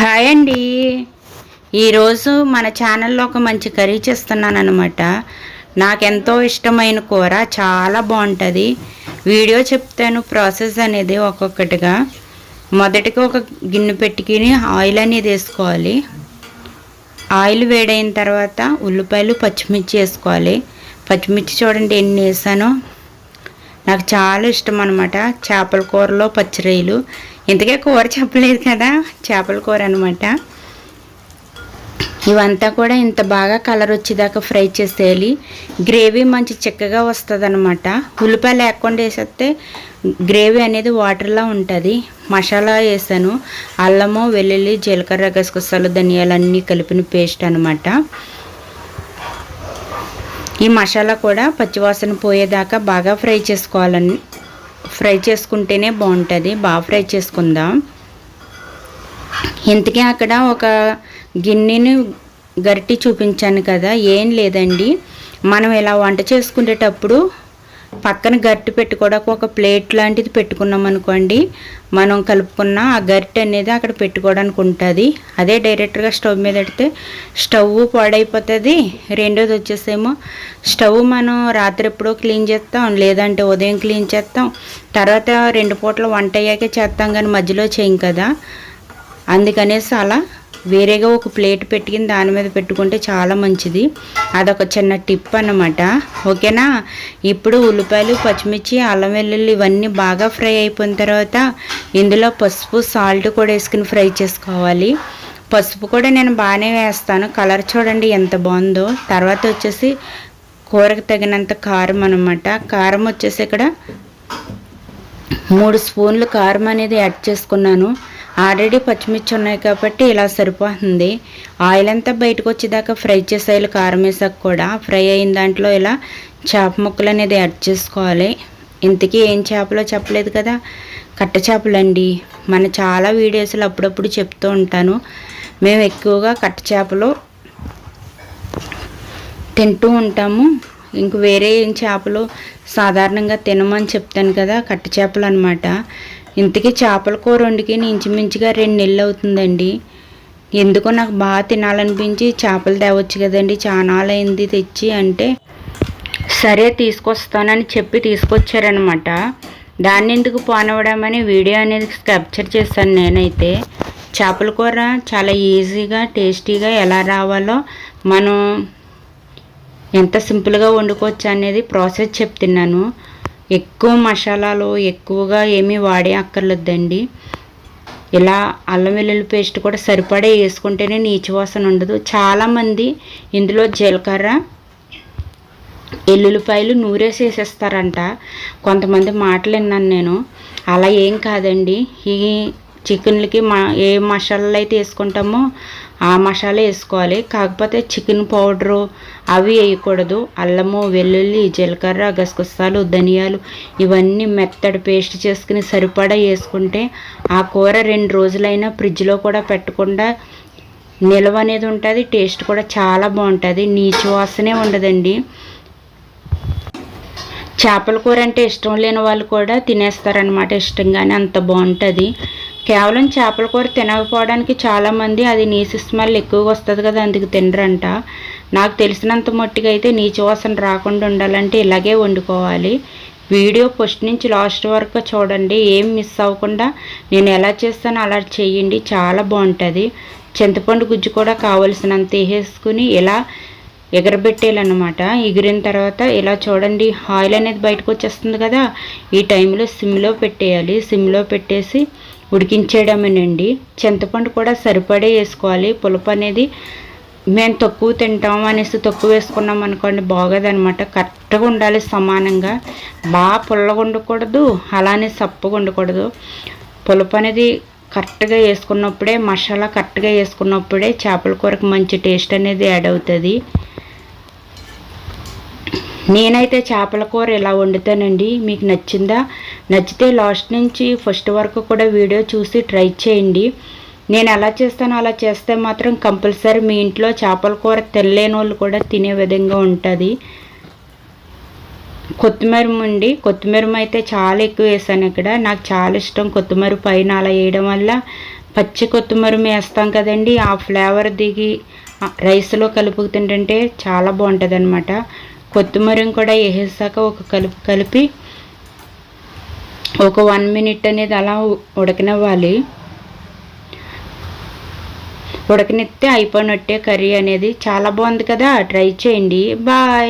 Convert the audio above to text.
Hi అండి. ఈరోజు మన ఛానల్లో ఒక మంచి కర్రీ చేస్తున్నాను అనమాట నాకెంతో ఇష్టమైన కూర చాలా బాగుంటుంది. వీడియో చెప్తాను ప్రాసెస్ అనేది ఒక్కొక్కటిగా. మొదటిగా ఒక గిన్నె పెట్టుకుని ఆయిల్ అనేది వేసుకోవాలి. ఆయిల్ వేడైన తర్వాత ఉల్లిపాయలు పచ్చిమిర్చి వేసుకోవాలి. పచ్చిమిర్చి చూడండి ఎన్ని వేసానో. నాకు చాలా ఇష్టం అనమాట చేపల కూరలో పచ్చిరొయ్యలు. ఇంతకే కూర చెప్పలేదు కదా చేపల కూర అనమాట ఇవంతా కూడా ఇంత బాగా కలర్ వచ్చేదాకా ఫ్రై చేసేయాలి. గ్రేవీ మంచి చిక్కగా వస్తుంది అనమాట ఉల్లిపాయ లేకుండా వేసేస్తే గ్రేవీ అనేది వాటర్లా ఉంటుంది. మసాలా వేసాను. అల్లము వెల్లుల్లి జీలకర్ర గసగసాలు ధనియాలు అన్నీ కలిపిన పేస్ట్ అనమాట ఈ మసాలా కూడా పచ్చివాసన పోయేదాకా బాగా ఫ్రై చేసుకోవాలని ఫ్రై చేసుకుంటేనే బాగుంటుంది. బాగా ఫ్రై చేసుకుందాం. ఇంతకీ అక్కడ ఒక గిన్నెని గరిటి చూపించాను కదా ఏం లేదండి. మనం ఇలా వంట చేసుకునేటప్పుడు పక్కన గరిటె పెట్టుకోవడానికి ఒక ప్లేట్ లాంటిది పెట్టుకున్నాం అనుకోండి మనం కలుపుకున్న ఆ గరిటె అనేది అక్కడ పెట్టుకోవడానికి ఉంటుంది. అదే డైరెక్ట్గా స్టవ్ మీద పెడితే స్టవ్ పాడైపోతుంది. రెండోది వచ్చేసేమో స్టవ్ మనం రాత్రి ఎప్పుడో క్లీన్ చేస్తాం లేదంటే ఉదయం క్లీన్ చేస్తాం. తర్వాత రెండు పూటలు వంట అయ్యాకే చేస్తాం కానీ మధ్యలో చేయం కదా. అందుకనేసి అలా వేరేగా ఒక ప్లేట్ పెట్టుకుని దాని మీద పెట్టుకుంటే చాలా మంచిది. అదొక చిన్న టిప్ అన్నమాట. ఓకేనా? ఇప్పుడు ఉల్లిపాయలు పచ్చిమిర్చి అల్లం వెల్లుల్లి ఇవన్నీ బాగా ఫ్రై అయిపోయిన తర్వాత ఇందులో పసుపు సాల్ట్ కూడా వేసుకుని ఫ్రై చేసుకోవాలి. పసుపు కూడా నేను బాగానే వేస్తాను. కలర్ చూడండి ఎంత బాగుందో. తర్వాత వచ్చేసి కూరకు తగినంత కారం అనమాట కారం వచ్చేసి ఇక్కడ మూడు స్పూన్లు కారం అనేది యాడ్ చేసుకున్నాను. ఆల్రెడీ పచ్చిమిర్చి ఉన్నాయి కాబట్టి ఇలా సరిపోతుంది. ఆయిల్ అంతా బయటకు వచ్చేదాకా ఫ్రై చేసేయాలి. కారం వేసాక కూడా ఫ్రై అయిన దాంట్లో ఇలా చేప ముక్కలు అనేది యాడ్ చేసుకోవాలి. ఇంతకీ ఏం చేపలో చెప్పలేదు కదా? కట్ట చేపలండి. మన చాలా వీడియోస్లో అప్పుడప్పుడు చెప్తూ ఉంటాను. మేము ఎక్కువగా కట్ట చేపలు తింటూ ఉంటాము. ఇంక వేరే ఏం చేపలు సాధారణంగా తినమని చెప్తాను కదా కట్ట చేపలు అనమాట ఇంతకీ చేపల కూర వండికి ఇంచుమించుగా రెండు నెలలు అవుతుందండి. ఎందుకో నాకు బాగా తినాలనిపించి చేపలు తేవచ్చు కదండి చాలా అయింది తెచ్చి అంటే సరే తీసుకొస్తానని చెప్పి తీసుకొచ్చారనమాట దాన్ని ఎందుకు పోనవడమని వీడియో అనేది క్యాప్చర్ చేశాను నేనైతే. చేపల కూర చాలా ఈజీగా టేస్టీగా ఎలా రావాలో మనం ఎంత సింపుల్గా వండుకోవచ్చు అనేది ప్రాసెస్ చెప్తున్నాను. ఎక్కువ మసాలాలు ఎక్కువగా ఏమీ వాడే అక్కర్లేదండి. ఇలా అల్లం వెల్లుల్లి పేస్ట్ కూడా సరిపడే వేసుకుంటేనే నీచు వాసన ఉండదు. చాలామంది ఇందులో జీలకర్ర ఎల్లుల్లిపాయలు నూరేసి వేసేస్తారంట కొంతమంది మాటలు విన్నాను నేను. అలా ఏం కాదండి. ఈ చికెన్లకి మా ఏ మసాలాలు అయితే వేసుకుంటామో ఆ మసాలా వేసుకోవాలి. కాకపోతే చికెన్ పౌడరు అవి వేయకూడదు. అల్లము వెల్లుల్లి జీలకర్ర గసగసాలు ధనియాలు ఇవన్నీ మెత్తడి పేస్ట్ చేసుకుని సరిపడా వేసుకుంటే ఆ కూర రెండు రోజులైనా ఫ్రిడ్జ్లో కూడా పెట్టకుండా నిల్వ అనేది ఉంటుంది టేస్ట్ కూడా చాలా బాగుంటుంది నీచు వాసనే ఉండదండి. చేపల కూర అంటే ఇష్టం లేని వాళ్ళు కూడా తినేస్తారనమాట ఇష్టంగానే అంత బాగుంటుంది. కేవలం చేపల కూర తినకపోవడానికి చాలామంది అది నీసు స్మెల్ ఎక్కువగా వస్తుంది కదా అందుకు తినరంట. నాకు తెలిసినంత మట్టుగా అయితే నీచు వాసన రాకుండా ఉండాలంటే ఇలాగే వండుకోవాలి. వీడియో ఫస్ట్ నుంచి లాస్ట్ వరకు చూడండి ఏం మిస్ అవ్వకుండా నేను ఎలా చేస్తానో అలా చేయండి చాలా బాగుంటుంది. చింతపండు గుజ్జు కూడా కావలసినంత వేసేసుకుని ఇలా ఎగరబెట్టేయాలన్నమాట. ఎగిరిన తర్వాత ఇలా చూడండి ఆయిల్ అనేది బయటకు వచ్చేస్తుంది కదా ఈ టైంలో సిమ్లో పెట్టేయాలి. సిమ్లో పెట్టేసి ఉడికించేయడమేనండి. చింతపండు కూడా సరిపడే వేసుకోవాలి. పులుపు అనేది మేము తక్కువ తింటాం అనేసి తక్కువ వేసుకున్నాం అనుకోండి బాగోదనమాట కరెక్ట్గా ఉండాలి సమానంగా. బాగా పుల్లగా ఉండకూడదు అలానే సప్పగా ఉండకూడదు. పులుపు అనేది కరెక్ట్గా వేసుకున్నప్పుడే మసాలా కరెక్ట్గా వేసుకున్నప్పుడే చేపల కూరకు మంచి టేస్ట్ అనేది యాడ్ అవుతుంది. నేనైతే చేపల కూర ఇలా వండుతానండి. మీకు నచ్చిందా? నచ్చితే లాస్ట్ నుంచి ఫస్ట్ వరకు కూడా వీడియో చూసి ట్రై చేయండి. నేను ఎలా చేస్తానో అలా చేస్తే మాత్రం కంపల్సరీ మీ ఇంట్లో చేపల కూర తెల్లేని వాళ్ళు కూడా తినే విధంగా ఉంటుంది. కొత్తిమీర ఉండి కొత్తిమీర అయితే చాలా ఎక్కువ వేసాను ఇక్కడ. నాకు చాలా ఇష్టం కొత్తిమీర పైన అలా వేయడం వల్ల. పచ్చి కొత్తిమీర వేస్తాం కదండి ఆ ఫ్లేవర్ దిగి రైస్లో కలుపుకు తింటుంటే చాలా బాగుంటుంది అనమాట కొత్తిమీర కూడా వేసాక ఒక కలుపు కలిపి ఒక వన్ మినిట్ అనేది అలా ఉడకనివ్వాలి. ఉడకనిస్తే అయిపోయినట్టే కర్రీ అనేది. చాలా బాగుంది కదా. ట్రై చేయండి. బాయ్.